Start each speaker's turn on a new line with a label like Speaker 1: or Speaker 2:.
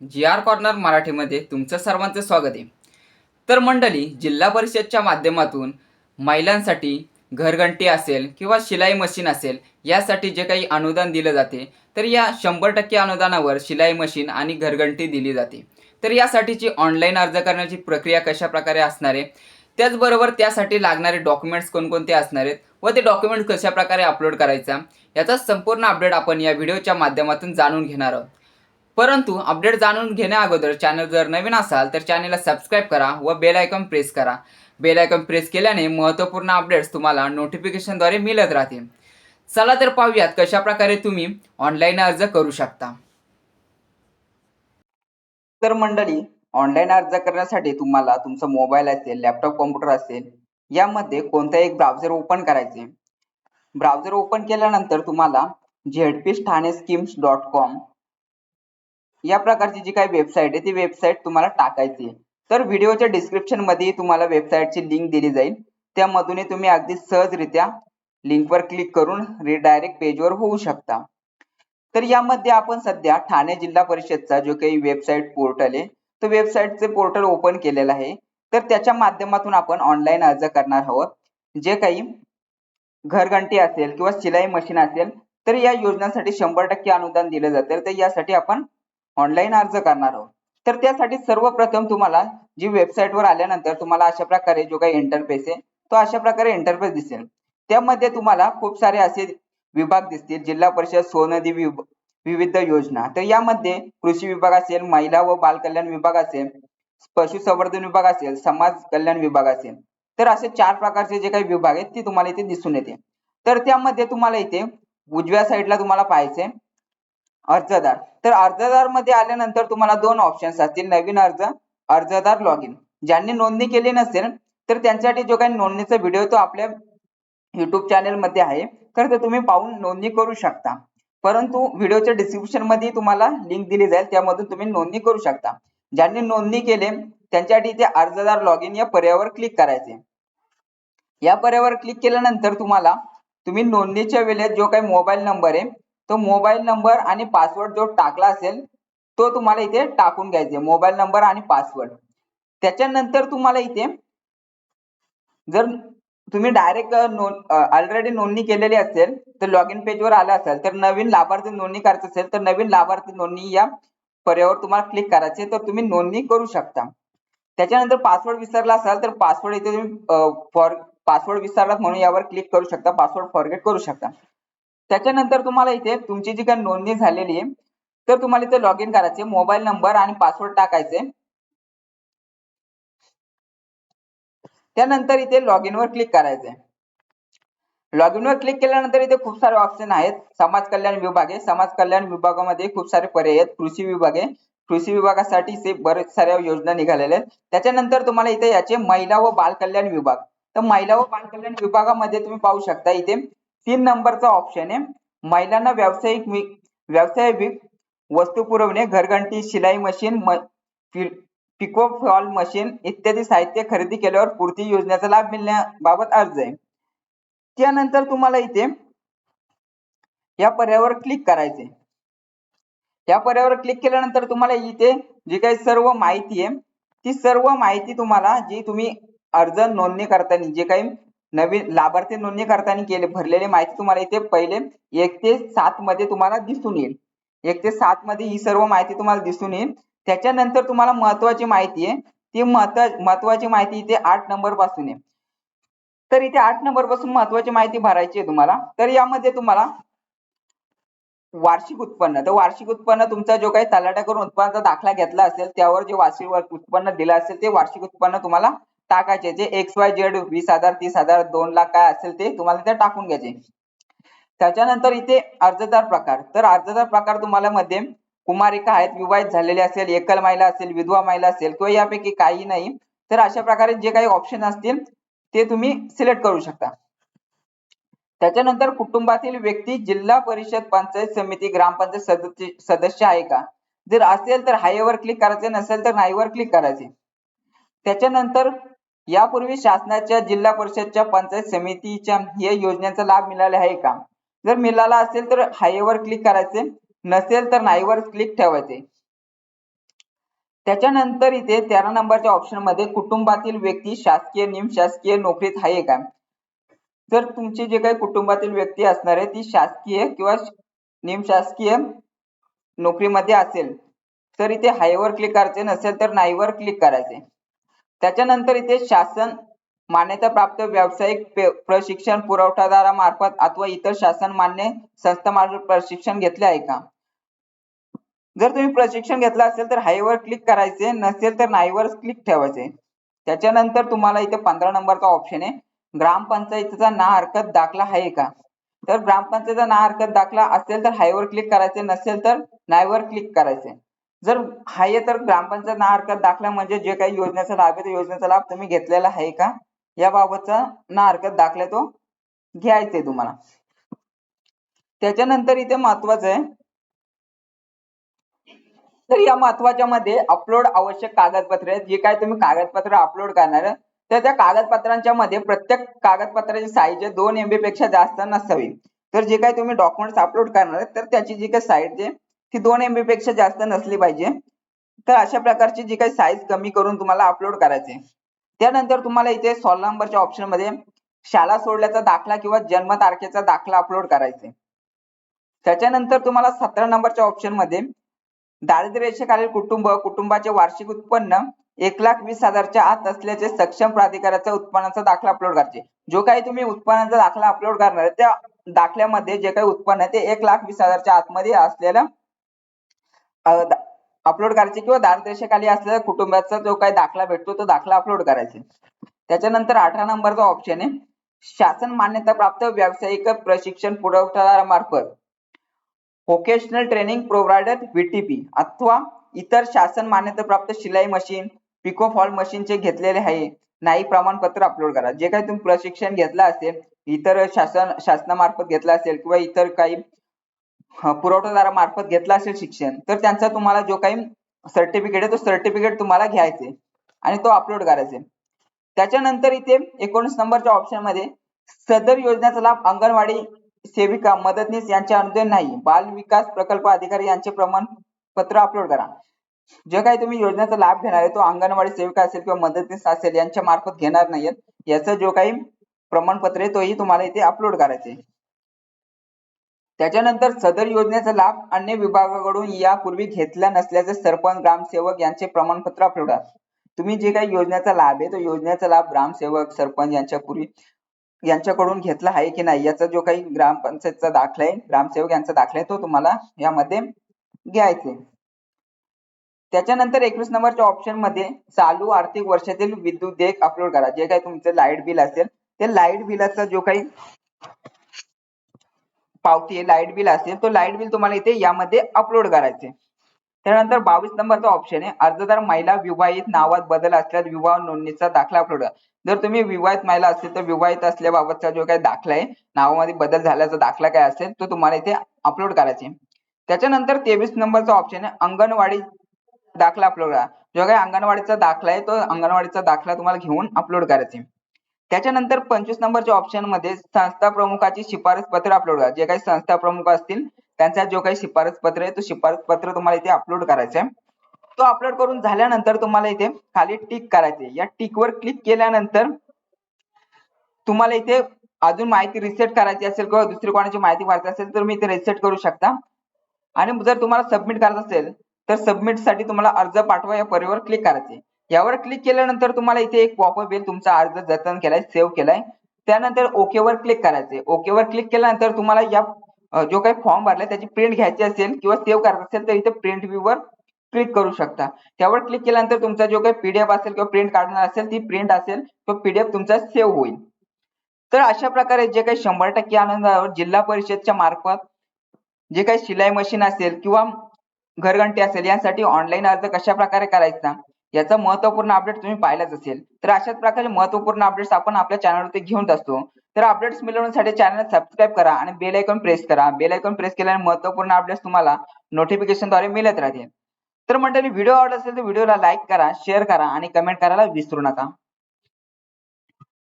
Speaker 1: जी R corner मराठीमध्ये तुमचं सर्वांचं स्वागत आहे. तर मंडळी जिल्हा परिषदच्या माध्यमातून महिलांसाठी घरघंटी असेल किंवा शिलाई मशीन असेल यासाठी जे काही अनुदान दिलं जाते तर या शंभर टक्के अनुदानावर शिलाई मशीन आणि घरघंटी दिली जाते. तर यासाठीची ऑनलाईन अर्ज करण्याची प्रक्रिया कशा प्रकारे असणार आहे? त्याचबरोबर त्यासाठी लागणारे डॉक्युमेंट्स कोणकोणते असणार आहेत व ते डॉक्युमेंट्स कशा प्रकारे अपलोड करायचा? याचा संपूर्ण अपडेट आपण या व्हिडिओच्या माध्यमातून जाणून घेणार आहोत. परंतु अपडेट जाणून घेण्या अगोदर चॅनल जर नवीन असाल तर चॅनलला सबस्क्राईब करा व बेल आयकॉन प्रेस करा. बेल आयकॉन प्रेस केल्याने महत्त्वपूर्ण अपडेट्स तुम्हाला नोटिफिकेशनद्वारे मिळत राहतील. चला तर पाहूयात कशा प्रकारे तुम्ही ऑनलाईन अर्ज करू शकता. तर मंडळी ऑनलाईन अर्ज करण्यासाठी तुम्हाला तुमचा मोबाईल असेल लॅपटॉप कॉम्प्युटर असेल यामध्ये कोणता एक ब्राउझर ओपन करायचे? ब्राउझर ओपन केल्यानंतर तुम्हाला ZP Thane schemes dot com या प्रकारची जी काही वेबसाईट आहे ती वेबसाईट तुम्हाला टाकायची आहे. तर व्हिडिओच्या डिस्क्रिप्शनमध्ये तुम्हाला वेबसाईटची लिंक दिली जाईल. त्यामधून तुम्ही अगदी सहजरित्या लिंकवर क्लिक करून रिडायरेक्ट पेजवर होऊ शकता. तर यामध्ये आपण सध्या ठाणे जिल्हा परिषदचा जो काही वेबसाईट पोर्टल आहे तो वेबसाईटचे पोर्टल ओपन केलेलं आहे. तर त्याच्या माध्यमातून आपण ऑनलाईन अर्ज करणार आहोत. जे काही घरघंटी असेल किंवा शिलाई मशीन असेल तर या योजनांसाठी शंभर टक्के अनुदान दिलं जातं. तर यासाठी आपण ऑनलाईन अर्ज करणार आहोत. तर त्यासाठी सर्वप्रथम तुम्हाला जी वेबसाईटवर आल्यानंतर तुम्हाला अशा प्रकारे जो काही इंटरफेस आहे तो अशा प्रकारे इंटरफेस दिसेल. त्यामध्ये तुम्हाला खूप सारे असे विभाग दिसतील. जिल्हा परिषद सोनदी विविध योजना. तर यामध्ये कृषी विभाग असेल महिला व बालकल्याण विभाग असेल पशुसंवर्धन विभाग असेल समाज कल्याण विभाग असेल. तर असे चार प्रकारचे जे काही विभाग आहेत ते तुम्हाला इथे दिसून येते तर त्यामध्ये तुम्हाला इथे उजव्या साईडला तुम्हाला पाहायचे अर्जदार. तर अर्जदारमध्ये आल्यानंतर तुम्हाला दोन ऑप्शन्स असतील. नवीन अर्ज अर्जदार लॉग इन ज्यांनी नोंदणी केली नसेल तर त्यांच्यासाठी जो काही नोंदणीचा व्हिडिओ तो आपल्या युट्यूब चॅनलमध्ये आहे. तर ते तुम्ही पाहून नोंदणी करू शकता. परंतु व्हिडिओच्या डिस्क्रिप्शनमध्ये तुम्हाला लिंक दिली जाईल. त्यामधून तुम्ही नोंदणी करू शकता. ज्यांनी नोंदणी केले त्यांच्यासाठी इथे अर्जदार लॉग इन या पर्यायावर क्लिक करायचे. या पर्यायावर क्लिक केल्यानंतर तुम्हाला तुम्ही नोंदणीच्या वेळेत जो काही मोबाईल नंबर आहे तो मोबाईल नंबर आणि पासवर्ड जो टाकला असेल तो तुम्हाला इथे टाकून घ्यायचे मोबाईल नंबर आणि पासवर्ड त्याच्यानंतर तुम्हाला इथे जर तुम्ही डायरेक्ट ऑलरेडी नोंदणी केलेली असेल तर लॉग इन पेजवर आला असेल तर नवीन लाभार्थी नोंदणी करायचं असेल तर नवीन लाभार्थी नोंदणी या पर्यायावर तुम्हाला क्लिक करायचे तर तुम्ही नोंदणी करू शकता. त्याच्यानंतर पासवर्ड विसरला असाल तर पासवर्ड इथे तुम्ही फॉर पासवर्ड विसरलात म्हणून यावर क्लिक करू शकता पासवर्ड फॉरगेट करू शकता. त्याच्यानंतर तुम्हाला इथे तुमची जी काही नोंदणी झालेली आहे तर तुम्हाला इथे लॉग इन करायचे मोबाईल नंबर आणि पासवर्ड टाकायचे त्यानंतर इथे लॉग इन वर क्लिक करायचे लॉग इन वर क्लिक केल्यानंतर इथे खूप सारे ऑप्शन आहेत. समाज कल्याण विभाग आहे. समाज कल्याण विभागामध्ये खूप सारे पर्याय आहेत. कृषी विभाग आहे. कृषी विभागासाठी बरेच साऱ्या योजना निघालेल्या आहेत. त्याच्यानंतर तुम्हाला इथे याचे महिला व बाल कल्याण विभाग. तर महिला व बाल कल्याण विभागामध्ये तुम्ही पाहू शकता इथे तीन नंबरचा ऑप्शन आहे. महिलांना व्यावसायिक वि- व्यवसाय वस्तू पुरवणे घरघंटी शिलाई मशीन पिको फॉल मशीन इत्यादी साहित्य खरेदी केल्यावर पूर्ती योजनेचा लाभ मिळण्याबाबत अर्ज आहे. त्यानंतर तुम्हाला इथे या पर्यायावर क्लिक करायचे या पर्यायावर क्लिक केल्यानंतर तुम्हाला इथे जी काही सर्व माहिती आहे ती सर्व माहिती तुम्हाला जी तुम्ही अर्ज नोंदणी करताना जे काही नवीन लाभार्थी नोंदणी करताना केले भरलेली माहिती तुम्हाला इथे पहिले एक ते सात मध्ये तुम्हाला दिसून येईल. एक ते सात मध्ये ही सर्व माहिती तुम्हाला दिसून येईल. त्याच्यानंतर तुम्हाला महत्वाची माहिती आहे. ती महत्वाची माहिती इथे आठ नंबरपासून आहे. तर इथे आठ नंबरपासून महत्वाची माहिती भरायची आहे तुम्हाला. तर यामध्ये तुम्हाला वार्षिक उत्पन्न तर वार्षिक उत्पन्न तुमचा जो काही तलाट्याकडून उत्पन्नाचा दाखला घेतला असेल त्यावर जे वार्षिक उत्पन्न दिलं असेल ते वार्षिक उत्पन्न तुम्हाला टाकायचे. जे एक्स वाय झेड वीस हजार तीस हजार दोन लाख काय असेल ते तुम्हाला तिथे टाकून घ्यायचे. त्याच्यानंतर इथे अर्जदार प्रकार. तर अर्जदार प्रकार तुम्हाला मध्ये कुमारिका आहेत विवाहित झालेले असेल एकल महिला असेल विधवा महिला असेल किंवा यापैकी काही नाही तर अशा प्रकारे जे काही ऑप्शन असतील ते तुम्ही सिलेक्ट करू शकता. त्याच्यानंतर कुटुंबातील व्यक्ती जिल्हा परिषद पंचायत समिती ग्रामपंचायत सदस्य सदस्य आहे का? जर असेल तर हायवर क्लिक करायचे नसेल तर नाहीवर क्लिक करायचे. त्याच्यानंतर यापूर्वी शासनाच्या जिल्हा परिषदच्या पंचायत समितीच्या या योजनेचा लाभ मिळाला आहे का? जर मिळाला असेल तर हायवर क्लिक करायचे नसेल तर नाहीवर क्लिक ठेवायचे. त्याच्यानंतर इथे तेरा नंबरच्या ऑप्शनमध्ये कुटुंबातील व्यक्ती शासकीय निमशासकीय नोकरीत आहे का? जर तुमची जे काही कुटुंबातील व्यक्ती असणार आहे ती शासकीय किंवा निमशासकीय नोकरीमध्ये असेल तर इथे हायवर क्लिक करायचे नसेल तर नाहीवर क्लिक करायचे. त्याच्यानंतर इथे शासन मान्यता प्राप्त व्यावसायिक प्रशिक्षण पुरवठादारामार्फत अथवा इतर शासन मान्य संस्थामार्फत प्रशिक्षण घेतले आहे का? जर तुम्ही प्रशिक्षण घेतलं असेल तर हायवर क्लिक करायचे नसेल तर नाहीवर क्लिक ठेवायचे. त्याच्यानंतर तुम्हाला इथे पंधरा नंबरचा ऑप्शन आहे. ग्रामपंचायतीचा ना हरकत दाखला आहे का? तर ग्रामपंचायतीचा ना हरकत दाखला असेल तर हायवर क्लिक करायचे नसेल तर नाहीवर क्लिक करायचे. जर आहे तर ग्रामपंचायत ना हरकत दाखला म्हणजे जे काही योजनेचा लाभ आहे योजनेचा लाभ तुम्ही घेतलेला आहे का? याबाबतचा ना हरकत दाखला तो घ्यायचे तुम्हाला. त्याच्यानंतर इथे महत्वाचं आहे. तर या महत्त्वाच्या मध्ये अपलोड आवश्यक कागदपत्रे जे काय तुम्ही कागदपत्र अपलोड करणार तर त्या कागदपत्रांच्या मध्ये प्रत्येक कागदपत्राची साईज दोन एमबी पेक्षा जास्त नसावी. तर जे काही तुम्ही डॉक्युमेंट्स अपलोड करणार तर त्याची जी काही साईज आहे ती दोन एमबी पेक्षा जास्त नसली पाहिजे. तर अशा प्रकारची जी काही साईज कमी करून तुम्हाला अपलोड करायचे. त्यानंतर तुम्हाला इथे सोळा नंबरच्या ऑप्शनमध्ये शाळा सोडल्याचा दाखला किंवा जन्म तारखेचा दाखला अपलोड करायचे. त्याच्यानंतर तुम्हाला सतरा नंबरच्या ऑप्शनमध्ये दारिद्र्य रेषेखालील कुटुंब कुटुंबाचे वार्षिक उत्पन्न एक लाख वीस हजारच्या आत असल्याचे सक्षम प्राधिकाराच्या उत्पन्नाचा दाखला अपलोड करायचे. जो काही तुम्ही उत्पन्नाचा दाखला अपलोड करणार त्या दाखल्यामध्ये जे काही उत्पन्न आहे ते एक लाख वीस हजारच्या आतमध्ये असलेलं अपलोड करायचे किंवा दारिद्र्यरेषेखाली असलेल्या कुटुंबाचा जो काही दाखला भेटतो तो दाखला अपलोड करायचा. त्याच्यानंतर अठरा नंबरचा ऑप्शन आहे. शासन मान्यता प्राप्त व्यावसायिक प्रशिक्षण पुरवठादारामार्फत व्होकेशनल ट्रेनिंग प्रोव्हायडर व्हीटीपी अथवा इतर शासन मान्यता प्राप्त शिलाई मशीन पिको फॉल मशीनचे घेतलेले आहे नाही प्रमाणपत्र अपलोड करा. जे काही तुम्ही प्रशिक्षण घेतलं असेल इतर शासन शासनामार्फत घेतलं असेल किंवा इतर काही पुरवठादारामार्फत घेतला असेल शिक्षण तर त्यांचा तुम्हाला जो काही सर्टिफिकेट आहे तो सर्टिफिकेट तुम्हाला घ्यायचे आणि तो अपलोड करायचे त्याच्यानंतर इथे एकोणीस नंबरच्या ऑप्शनमध्ये सदर योजनेचा लाभ अंगणवाडी सेविका मदतनीस यांच्या अनुदान नाही. बाल विकास प्रकल्प अधिकारी यांचे प्रमाणपत्र अपलोड करा. जे काही तुम्ही योजनेचा लाभ घेणार आहे तो अंगणवाडी सेविका असेल किंवा मदतनीस असेल यांच्या मार्फत घेणार नाहीयेत. याचा जो काही प्रमाणपत्र आहे तोही तुम्हाला इथे अपलोड करायचे त्याच्यानंतर सदर योजनेचा लाभ अन्य विभागाकडून यापूर्वी घेतला नसल्याचे सरपंच ग्रामसेवक यांचे प्रमाणपत्र अपलोड करा तुम्ही जे काही योजनेचा लाभ आहे तो योजनेचा लाभ ग्रामसेवक सरपंच यांच्या पूर्वी यांच्याकडून घेतला आहे की नाही याचा जो काही ग्रामपंचायतचा दाखला आहे ग्रामसेवक यांचा दाखला आहे तो तुम्हाला यामध्ये घ्यायचे त्याच्यानंतर एकवीस नंबरच्या ऑप्शनमध्ये चालू आर्थिक वर्षातील विद्युत देयक अपलोड करा. जे काही तुमचं लाइट बिल असेल ते लाइट बिलाचा जो काही पावती आहे लाइट बिल असेल तो लाइट बिल तुम्हाला इथे यामध्ये अपलोड करायचे त्यानंतर बावीस नंबरचा ऑप्शन आहे अर्जदार महिला विवाहित नावात बदल असल्यास विवाह नोंदणीचा दाखला अपलोड करा. जर तुम्ही विवाहित महिला असेल तर विवाहित असल्याबाबतचा जो काही दाखला आहे नावामध्ये बदल झाल्याचा दाखला काय असेल तो तुम्हाला इथे अपलोड करायचे त्याच्यानंतर तेवीस नंबरचा ऑप्शन आहे अंगणवाडी दाखला अपलोड करा. जो काही अंगणवाडीचा दाखला आहे तो अंगणवाडीचा दाखला तुम्हाला घेऊन अपलोड करायचे त्याच्यानंतर पंचवीस नंबरच्या ऑप्शनमध्ये संस्था प्रमुखाची शिफारस पत्र अपलोड करा. जे काही संस्था प्रमुख असतील त्यांचा जो काही शिफारस पत्र आहे तो शिफारस पत्र तुम्हाला इथे अपलोड करायचं आहे तो अपलोड करून झाल्यानंतर तुम्हाला इथे खाली टिक करायचे या टिक वर क्लिक केल्यानंतर तुम्हाला इथे अजून माहिती रिसेट करायची असेल किंवा दुसरी कोणाची माहिती भरायची असेल तर मी इथे रिसेट करू शकता. आणि जर तुम्हाला सबमिट करायचं असेल तर सबमिटसाठी तुम्हाला अर्ज पाठवा या पर्यावर क्लिक करायचे यावर क्लिक केल्यानंतर तुम्हाला इथे एक पॉपअप येईल. तुमचा अर्ज जतन केलाय सेव्ह केलाय. त्यानंतर ओके वर क्लिक करायचे ओके वर क्लिक केल्यानंतर तुम्हाला या जो काही फॉर्म भरलाय त्याची प्रिंट घ्यायची असेल किंवा सेव्ह करायचं असेल तर इथे प्रिंट व्ह्यूवर क्लिक करू शकता. त्यावर क्लिक केल्यानंतर तुमचा जो काही पीडीएफ असेल किंवा प्रिंट काढणार असेल ती प्रिंट असेल तो पीडीएफ तुमचा सेव्ह होईल. तर अशा प्रकारे जे काही शंभर टक्के आनंदावर जिल्हा परिषदच्या मार्फत जे काही शिलाई मशीन असेल किंवा घरघंटी असेल यासाठी ऑनलाईन अर्ज कशा प्रकारे करायचा? याचा महत्त्वपूर्ण अपडेट तुम्ही पाहिलाच असेल. तर अशाच प्रकारे महत्त्वपूर्ण अपडेट्स आपण आपल्या चॅनलवरती घेऊन असतो. तर अपडेट्स मिळवण्यासाठी चॅनल सबस्क्राईब करा आणि बेल आयकॉन प्रेस करा. बेल आयकॉन प्रेस केल्याने महत्त्वपूर्ण अपडेट्स तुम्हाला नोटिफिकेशनद्वारे मिळत राहतील. तर मंडळी व्हिडिओ आवडला असेल तर व्हिडिओला लाईक करा शेअर करा आणि कमेंट करायला विसरू नका.